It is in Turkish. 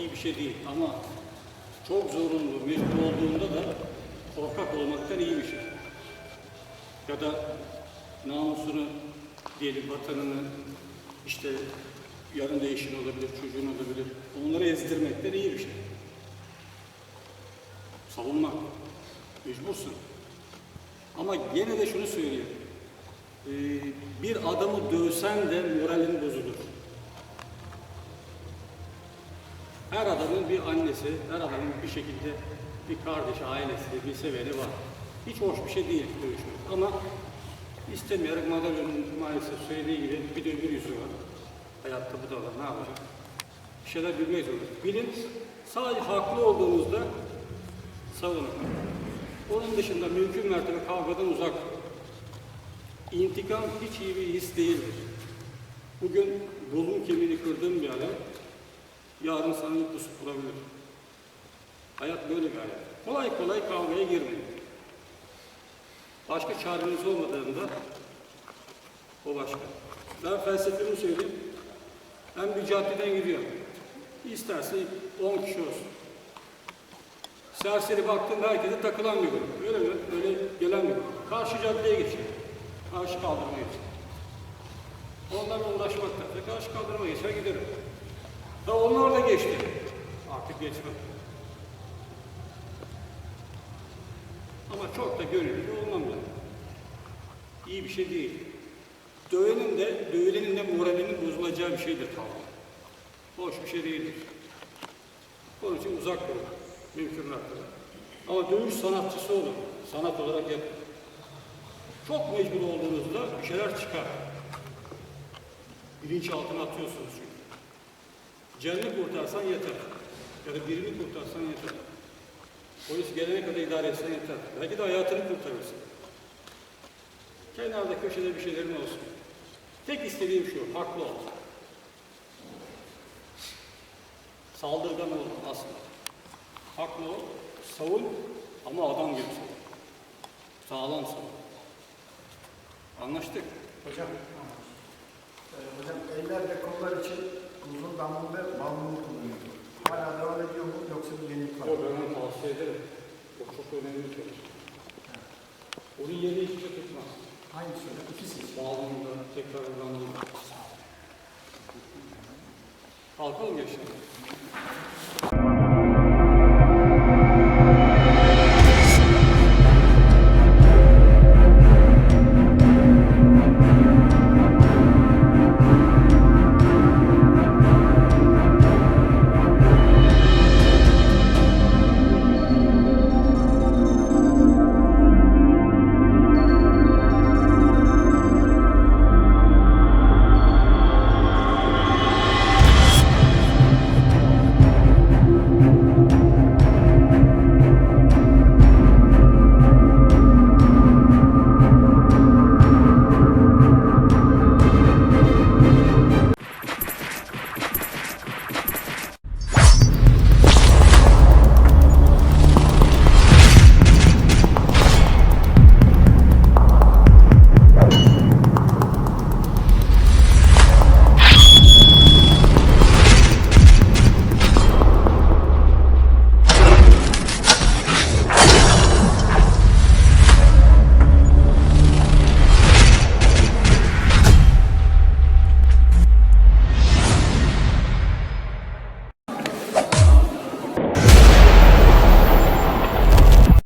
iyi bir şey değil ama çok zorunlu, mecbur olduğunda da korkak olmaktan iyi bir şey. Ya da namusunu diyelim vatanını işte yarın da eşin olabilir, çocuğun olabilir. Onları ezdirmekten iyi bir şey. Savunmak. Mecbursun. Ama gene de şunu söyleyeyim. Ee, bir adamı dövsen de Her adamın bir annesi, her adamın bir şekilde bir kardeşi, ailesi, bir seveni var. Hiç hoş bir şey değil dövüşmek. Ama istemeyerek madalyonun maalesef söylediği gibi bir de bir yüzü var. Hayatta bu da var. Ne yapacak? Bir şeyler bilmeyiz onu. Bilin, sadece haklı olduğunuzda savunun. Onun dışında mümkün mertebe kavgadan uzak. İntikam hiç iyi bir his değildir. Bugün bulun kemiğini kırdığın bir adam, yarın sana bir pusuk vurabilir. Hayat böyle bir hayat. Kolay kolay kavgaya girmeyin. Başka çareniz olmadığında o başka. Ben felsefemi söyleyeyim. Ben bir caddeden gidiyorum. İsterse 10 kişi olsun. Serseri baktığında herkese takılan bir grup. Öyle mi? Öyle gelen bir grup. Karşı caddeye geçiyor. Karşı kaldırmaya geçiyor. Onlarla uğraşmaktan da karşı kaldırma geçer giderim. Da onlar da geçti. Artık geçmem. Ama çok da gönüllü olmam ben. İyi bir şey değil. Dövenin de, dövülenin de moralinin bozulacağı bir şeydir kavga. Hoş bir şey değildir. Onun için uzak durun. Mümkün mertebe. Ama dövüş sanatçısı olun. Sanat olarak yapın. Çok mecbur olduğunuzda bir şeyler çıkar. Bilinçaltına atıyorsunuz çünkü. Canını kurtarsan yeter. Ya da birini kurtarsan yeter. Polis gelene kadar idare etsen yeter. Belki de hayatını kurtarırsın. Kenarda köşede bir şeylerin olsun. Tek istediğim şu, haklı ol. Saldırgan ol asla. Haklı ol, savun ama adam gibi savun. Sağlam savun. Anlaştık. Hocam, e, hocam eller ve kollar için uzun damlı ve balmumu kullanıyordu. Hala devam ediyor mu yoksa bir yenilik var mı? ben onu tavsiye ederim. O çok önemli bir şey. Onun yeri hiçbir şey tutmaz. Hangisi hocam? İkisi için. Bağlamında, tekrar uyandığında. Kalkalım yaşayalım.